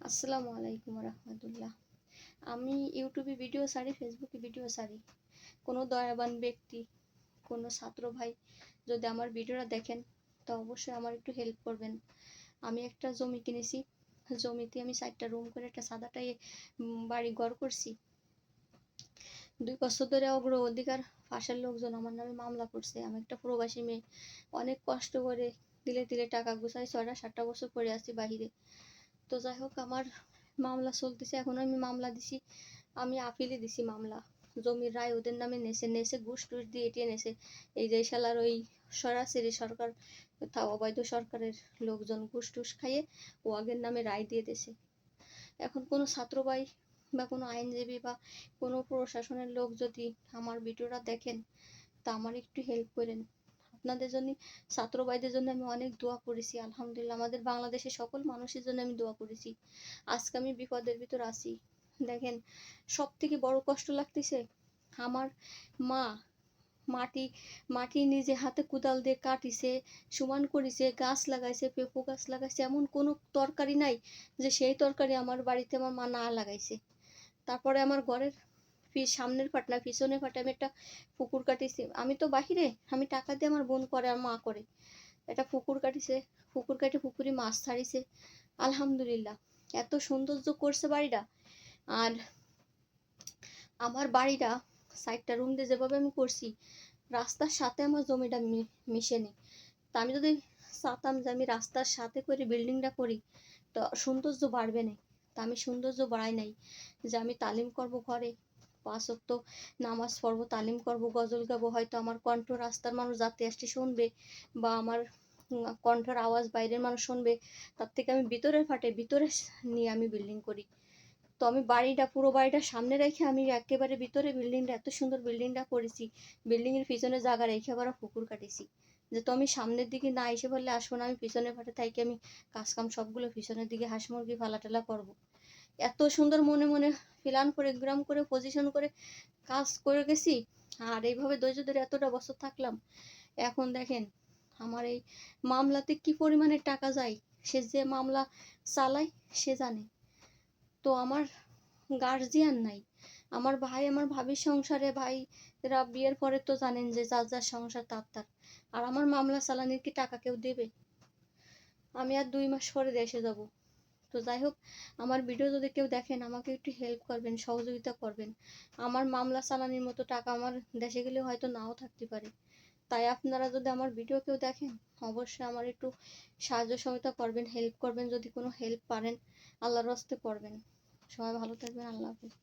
আসসালামু আলাইকুম রহমতুল্লাহ। আমি ইউটিউবে ভিডিও ছাড়ি ফেসবুকে ভিডিও ছাড়ি কোনো দয়াবান ব্যক্তি, কোনো ছাত্র ভাই যদি আমার ভিডিওটা দেখেন, তো অবশ্যই আমার একটু হেল্প করবেন। আমি একটা জমি কিনেছি। জমিতে আমি চারটা রুম করে একটা সাদাটাই বাড়ি ঘর করছি। দুই বছর ধরে অগ্র অধিকার ফাঁসের লোকজন আমার নামে মামলা করছে। আমি একটা প্রবাসী মেয়ে। অনেক কষ্ট করে দিলে দিলে টাকা গুছাই ছয়টা, সাতটা বছর পরে আছি বাহিরে। তো যাই হোক, আমার মামলা চলতেছে। এখন আমি মামলা দিছি, আমি আপিলে দিছি মামলা। জমির রায় ওদের নামে নেছে নেছে, ঘুষ টুস দিয়ে এটিয়ে নেছে। এই যে শালার ওই সরাসরি সরকার, তা অবৈধ সরকারের লোকজন ঘুষ টুস খাইয়ে ওয়াগের নামে রায় দিয়ে দিয়েছে। এখন কোনো ছাত্রবাই বা কোনো আইনজীবী বা কোনো প্রশাসনের লোক যদি আমার ভিডিওটা দেখেন, তা আমার একটু হেল্প করেন। আপনাদের জন্য ছাত্র ভাইদের জন্য আমি অনেক দোয়া করেছি, আলহামদুলিল্লাহ। আমাদের বাংলাদেশের সকল মানুষের জন্য আমি দোয়া করেছি। আজকে আমি বিপদের ভিতর আছি। দেখেন সব থেকে বড় কষ্ট লাগতেছে, আমার মা মাটি মাটি নিজে হাতে কোদাল দিয়ে কাটিছে, সমান করেছে, গাছ লাগাইছে, পেঁপো গাছ লাগাইছে, এমন কোনো তরকারি নাই যে সেই তরকারি আমার বাড়িতে আমার মা না লাগাইছে। তারপরে আমার ঘরের সামনের ফাট না, পিছনের ফাটে আমি একটা পুকুর কাটিছি। আমি তো বাহিরে, আমি টাকা দিয়ে আমার বোন করে, আর মা করে। একটা পুকুর কাটিছে, পুকুর কাটে পুকুরে মাছ ছাড়িছে। আলহামদুলিল্লাহ, এত সৌন্দর্য করছে বাড়িটা। আর আমার বাড়িটা সাইডটা রুম দিয়ে যেভাবে আমি করছি, রাস্তার সাথে আমার জমিটা মিশে নেই তা আমি যদি চাতাম যে আমি রাস্তার সাথে করে বিল্ডিংটা করি, তো সৌন্দর্য বাড়বে না। তা আমি সৌন্দর্য বাড়াই নাই যে আমি তালিম করব ঘরে পাঁচ অক্ত নামাজ পড়ব, তালিম করব, গজল গাবো, হয়তো আমার কণ্ঠ রাস্তার মানুষ যাতে আসতে শুনবে বা আমার কণ্ঠের আওয়াজ বাইরের মানুষ শুনবে, তার থেকে আমি ভিতরের ফাটে, ভিতরে নিয়ে আমি বিল্ডিং করি। তো আমি বাড়িটা, পুরো বাড়িটা সামনে রেখে আমি একেবারে ভিতরে বিল্ডিংটা এত সুন্দর বিল্ডিংটা করেছি বিল্ডিংয়ের পিছনে জায়গা রেখে আবার পুকুর কাটেছি। যে তো আমি সামনের দিকে না এসে বললে আসব না, আমি পিছনের ফাটে থাকি আমি কাজ কাম সবগুলো পিছনের দিকে হাঁস মুরগি ফালা টালা করব। এত সুন্দর মনে মনে প্ল্যান করে গ্রাম করে পজিশন করে কাজ করে গেছি। আর এইভাবে ধৈর্য ধরে এতটা বছর থাকলাম। এখন দেখেন আমার এই মামলাতে কি পরিমাণে টাকা যায়, সে যে মামলা চালায়, সে জানে। তো আমার গার্জিয়ান নাই। আমার ভাই, আমার ভাবির সংসারে ভাইরা বিয়ের পরে তো জানেন যে যার যার সংসার তার তার। আর আমার মামলা চালানির কি টাকা কেউ দেবে? আমি আর দুই মাস পরে দেশে যাব। তো যাই হোক, আমার ভিডিও যদি কেউ দেখেন, আমাকে একটু হেল্প করবেন, সহযোগিতা করবেন। আমার মামলা চালানির মতো টাকা আমার দেশে গেলে হয়তো নাও থাকতে পারে। তাই আপনারা যদি আমার ভিডিও কেউ দেখেন, অবশ্যই আমার একটু সাহায্য সহায়তা করবেন হেল্প করবেন, যদি কোনো হেল্প পারেন, আল্লাহর রস্তে করবেন সবাই ভালো থাকবেন, আল্লাহ হাফিজ।